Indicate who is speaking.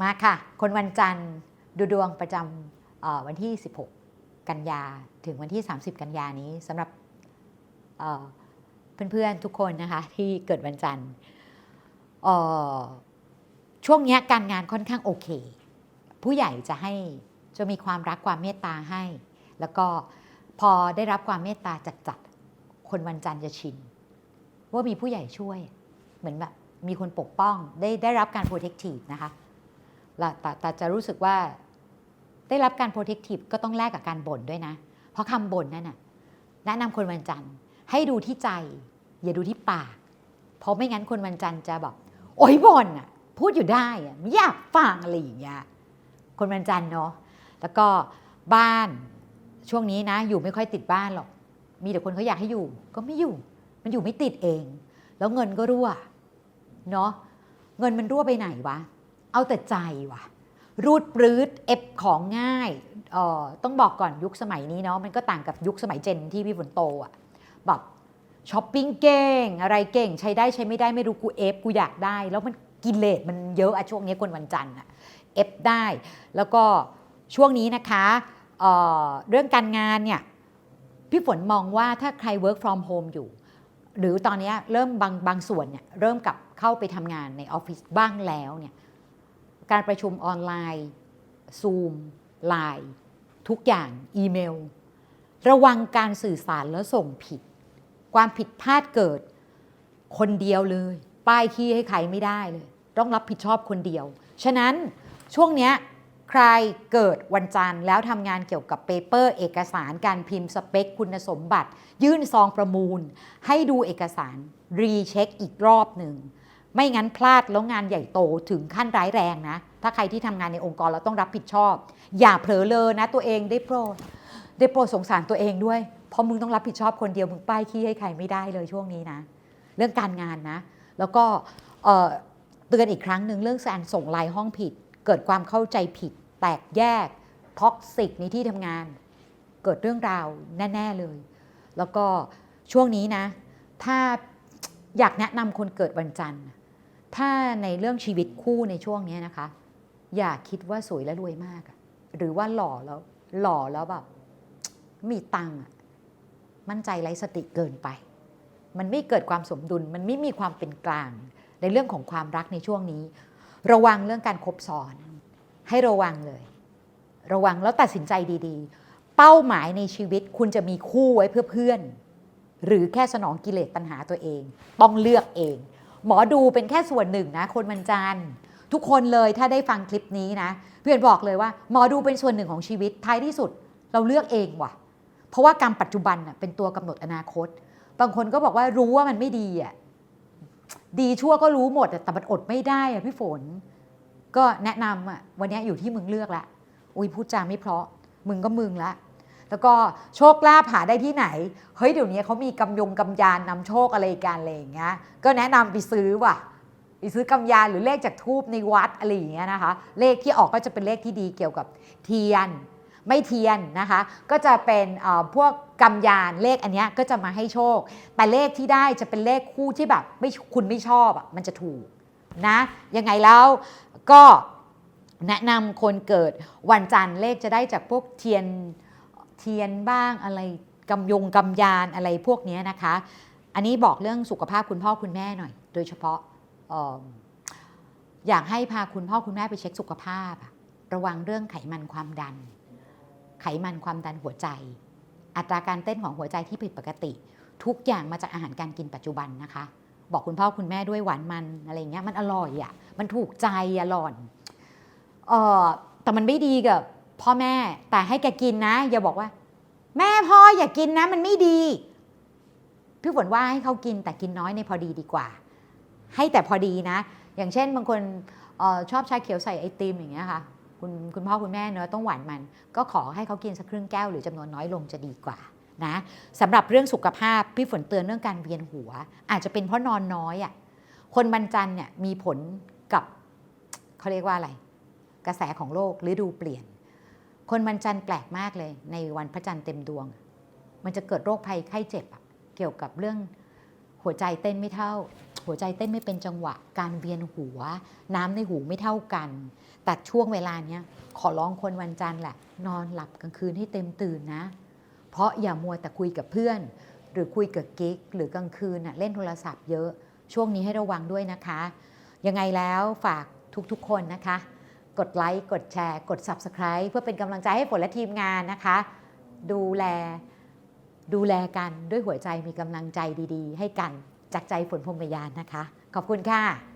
Speaker 1: มาค่ะ คนวันจันทร์ดูดวงประจำวันที่ 16 กันยาถึงวันที่ 30 กันยานี้สำหรับเเพื่อนๆทุกคนนะคะที่เกิดวันจันทร์ช่วงนี้การงานค่อนข้างโอเค ผู้ใหญ่จะให้จะมีความรักความเมตตาให้ แล้วก็พอได้รับความเมตตาจากจัดๆคนวันจันทร์จะชิน ว่ามีผู้ใหญ่ช่วยเหมือนแบบมีคนปกป้องได้ได้รับการ protective นะคะ แล้วแต่แต่จะรู้สึกว่าได้รับการ protective ก็ต้องแลกกับการบ่นด้วยนะ เพราะคำบ่นนั่นน่ะแนะนำคนวันจันทร์ ให้ดูที่ใจ อย่าดูที่ปาก เพราะไม่งั้นคนวันจันทร์จะแบบโอ้ยบ่นอะพูดอยู่ได้อะไม่อยากฟังอะไรอย่างเงี้ยคนวันจันทร์เนาะแล้วก็บ้านช่วงนี้นะ อยู่ไม่ค่อยติดบ้านหรอก มีแต่คนเขาอยากให้อยู่ ก็ไม่อยู่ มันอยู่ไม่ติดเอง แล้วเงินก็รั่วเนาะเงินมันรั่วไปไหนวะ เอาแต่ใจว่ะ รูดปรื้ดเอฟของง่ายเออต้องบอกก่อนยุคสมัยนี้เนาะมันก็ต่างกับยุคสมัยเจนที่พี่ฝนโตอะ่ะแบบช้อปปิ้งเก่ง อะไรเก่งใช้ได้ใช้ไม่ได้ไม่รู้กูเอฟกูอยากได้ แล้วมันกิเลสมันเยอะอะช่วงนี้คนวันจันทร์อะเอฟได้ แล้วก็ช่วงนี้นะคะเออเรื่องการงานเนี่ยพี่ฝนมองว่าถ้าใคร work from home อยู่ หรือตอนนี้เริ่มบางบางส่วนเนี่ยเริ่มกลับเข้าไปทำงานในออฟฟิศบ้างแล้วเนี่ย การประชุมออนไลน์ Zoom ไลน์ทุกอย่างอีเมล ระวังการสื่อสารแล้วส่งผิด ความผิดพลาดเกิดคนเดียวเลย ป้ายขี้ให้ใครไม่ได้เลย ต้องรับผิดชอบคนเดียว ฉะนั้นช่วงเนี้ยใครเกิดวันจันทร์แล้วทำงานเกี่ยวกับเปเปอร์เอกสารการพิมพ์สเปคคุณสมบัติ ยื่นซองประมูล ให้ดูเอกสารรีเช็คอีกรอบหนึ่ง ไม่งั้นพลาดแล้วงานใหญ่โตถึงขั้นร้ายแรงนะ ถ้าใครที่ทำงานในองค์กรเราต้องรับผิดชอบ อย่าเผลอเลยนะตัวเองได้โปรดได้โปรดสงสารตัวเองด้วย เพราะมึงต้องรับผิดชอบคนเดียวมึงป้ายขี้ให้ใครไม่ได้เลยช่วงนี้นะ เรื่องการงานนะ แล้วก็เตือนอีกครั้งหนึ่งเรื่องการส่งไลน์ห้องผิด เกิดความเข้าใจผิด แตกแยกท็อกซิกในที่ทำงาน เกิดเรื่องราวแน่ ๆเลย แล้วก็ช่วงนี้นะ ถ้าอยากแนะนำคนเกิดวันจันทร์ ถ้าในเรื่องชีวิตคู่ในช่วงนี้นะคะ อย่าคิดว่าสวยและรวยมาก หรือว่าหล่อแล้วหล่อแล้วแบบมีตังค์มั่นใจไร้สติเกินไป มันไม่เกิดความสมดุล มันไม่มีความเป็นกลาง ในเรื่องของความรักในช่วงนี้ ระวังเรื่องการคบซ้อน ให้ระวังเลย ระวังแล้วตัดสินใจดีๆ เป้าหมายในชีวิตคุณจะมีคู่ไว้เพื่อเพื่อน หรือแค่สนองกิเลสตัณหาตัวเอง ต้องเลือกเอง หมอดูเป็นแค่ส่วนหนึ่งนะ คนมันจันทร์ทุกคนเลยถ้าได้ฟังคลิปนี้นะเพื่อนบอกเลยว่าหมอดูเป็นส่วนหนึ่งของชีวิตท้ายที่สุดเราเลือกเองว่ะ เพราะว่ากรรมปัจจุบันน่ะเป็นตัวกำหนดอนาคต บางคนก็บอกว่ารู้ว่ามันไม่ดีอะดีชั่วก็รู้หมดแต่มันอดไม่ได้อะพี่ฝน ก็แนะนำอะวันนี้อยู่ที่มึงเลือกละอุ้ยพูดจาไม่เพราะ มึงก็มึงละ แล้วก็โชคลาภหาได้ที่ไหน เฮ้ยเดี๋ยวนี้เขามีกำยงกำยานนำโชคอะไรกันอะไรอย่างเงี้ย ก็แนะนำไปซื้อว่ะไปซื้อกำยานหรือเลขจากทูบในวัดอะไรอย่างเงี้ยนะคะ เลขที่ออกก็จะเป็นเลขที่ดีเกี่ยวกับเทียน ไม่เทียนนะคะ ก็จะเป็นเอ่อพวกกำยานเลขอันนี้ก็จะมาให้โชค แต่เลขที่ได้จะเป็นเลขคู่ที่แบบไม่คุณไม่ชอบอะมันจะถูกนะยังไงแล้วก็แนะนำคนเกิดวันจันทร์เลขจะได้จากพวกเทียน เทียนบ้างอะไรกำยงกำยานอะไรพวกนี้นะคะ อันนี้บอกเรื่องสุขภาพคุณพ่อคุณแม่หน่อย โดยเฉพาะออยากให้พาคุณพ่อคุณแม่ไปเช็คสุขภาพอะระวังเรื่องไขมันความดัน ไขมันความดันหัวใจ อัตราการเต้นของหัวใจที่ผิดปกติ ทุกอย่างมาจากอาหารการกินปัจจุบันนะคะ บอกคุณพ่อคุณแม่ด้วยหวานมันอะไรเงี้ยมันอร่อยอะ่ะมันถูกใจอะหล่อนเออแต่มันไม่ดีกับ พ่อแม่แต่ให้แกกินนะ อย่าบอกว่า แม่พ่ออย่ากินนะ มันไม่ดีพี่ฝนว่าให้เขากินแต่กินน้อยในพอดีดีกว่า ให้แต่พอดีนะ อย่างเช่นบางคนออชอบชาเขียวใส่ไอติมอย่างเงี้ยค่ะคุณคุณพ่อคุณแม่เนอะต้องหวานมัน ก็ขอให้เขากินสักครึ่งแก้วหรือจำนวนน้อยลงจะดีกว่านะสำหรับเรื่องสุขภาพพี่ฝนเตือนเรื่องการเวียนหัว อาจจะเป็นเพราะนอนน้อยอะ่ะคนบรรจันเนี่ยมีผลกับเขาเรียกว่าอะไร กระแสของโลกฤดูเปลี่ยน คนบรรจันทร์แปลกมากเลย ในวันพระจันทร์เต็มดวง มันจะเกิดโรคภัยไข้เจ็บอะเกี่ยวกับเรื่องหัวใจเต้นไม่เท่า หัวใจเต้นไม่เป็นจังหวะ การเวียนหัว น้ำในหูไม่เท่ากัน แต่ช่วงเวลาเนี้ยขอร้องคนวันจันทร์แหละ นอนหลับกลางคืนให้เต็มตื่นนะ เพราะอย่ามัวแต่คุยกับเพื่อน หรือคุยกับกิ๊กหรือกลางคืนน่ะเล่นโทรศัพท์เยอะ ช่วงนี้ให้ระวังด้วยนะคะ ยังไงแล้วฝากทุกๆคนนะคะ กดไลค์กดแชร์ กด Subscribe เพื่อเป็นกำลังใจให้ฝนและทีมงานนะคะ ดูแลดูแลกันด้วยหัวใจมีกำลังใจดีๆ ให้กันจากใจฝนพรมยานนะคะ ขอบคุณค่ะ